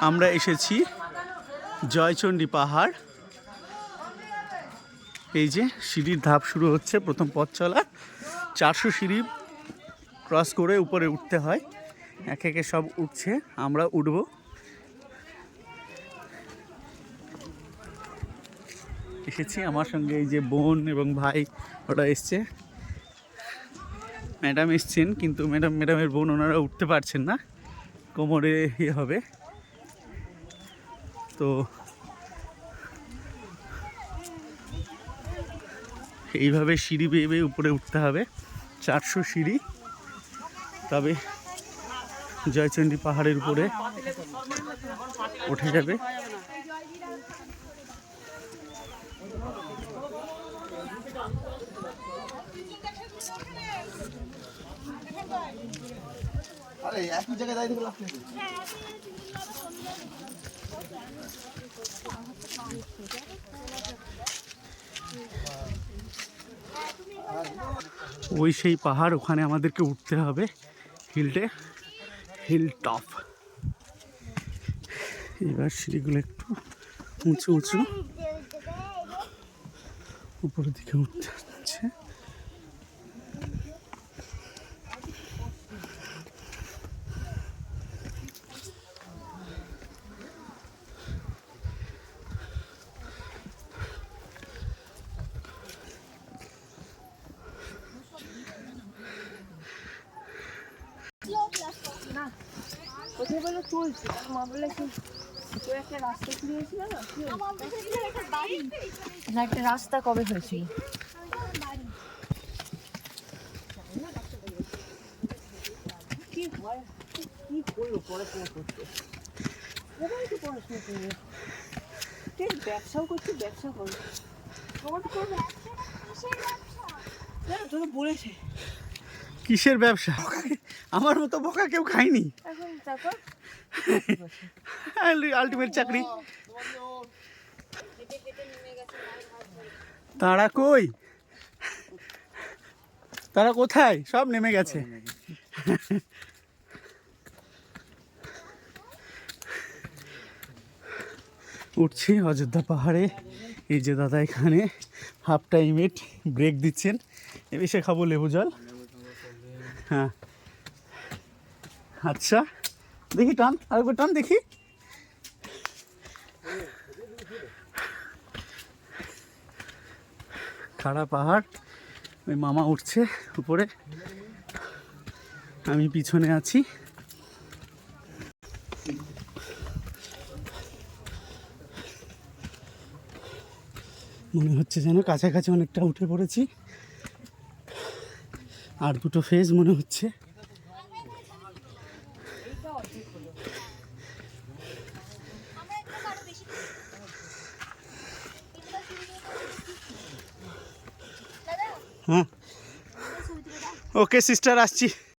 আমরা এসেছি জয়চণ্ডী পাহাড়। এই যে সিঁড়ির ধাপ শুরু হচ্ছে, প্রথম পথ চলা। চারশো সিঁড়ি ক্রস করে উপরে উঠতে হয়। এক একে সব উঠছে, আমরা উঠবো। এসেছি, আমার সঙ্গে এই যে বোন এবং ভাই, ওরা এসছে। ম্যাডাম এসছেন, কিন্তু ম্যাডাম, ম্যাডামের বোন ওনারা উঠতে পারছেন না। কোমরে ইয়ে হবে। তো এইভাবে সিঁড়ি বেয়ে বেয়ে উপরে উঠতে হবে। চারশো সিঁড়ি। তবে জয়চণ্ডী পাহাড়ের উপরে উঠে যাবে। আরে একই জায়গায় দাঁড়িয়ে ওই সেই পাহাড়, ওখানে আমাদেরকে উঠতে হবে হিলটে, হিল টপ। এবার সিঁড়িগুলো একটু উঁচু উঁচু। উপরের দিকে উঠতে হচ্ছে। কোথায় বলে চলছে মা বলে কি একটা রাস্তা খুঁড়িয়েছিল না? একটা রাস্তা কবে হয়েছিল? কি হয়? কি করব পড়াশোনা করতে? সবাই তো পড়াশোনা করবে। কে ব্যবসাও করছে, ব্যবসা করবে। করবে না বলেছে। কিসের ব্যবসা? আমার মতো বোকা কেউ খায়নি। এখন আলটিমেট চাকরি। তারা কই? তারা কোথায়? সব নেমে গেছে। উঠছি অযোধ্যা পাহাড়ে। এই যে দাদা এখানে হাফ টাইমেট ব্রেক দিচ্ছেন। এ এসে খাব লেবু জল। হ্যাঁ। আচ্ছা দেখি টান, আরেকবার টান দেখি। খাড়া পাহাড়, ওই মামা উঠছে উপরে। আমি পিছনে আছি। মনে হচ্ছে যেন কাছাকাছি অনেকটা উঠে পড়েছি। আর দুটো ফেজ মনে হচ্ছে। হ্যাঁ। ওকে সিস্টার আসছি।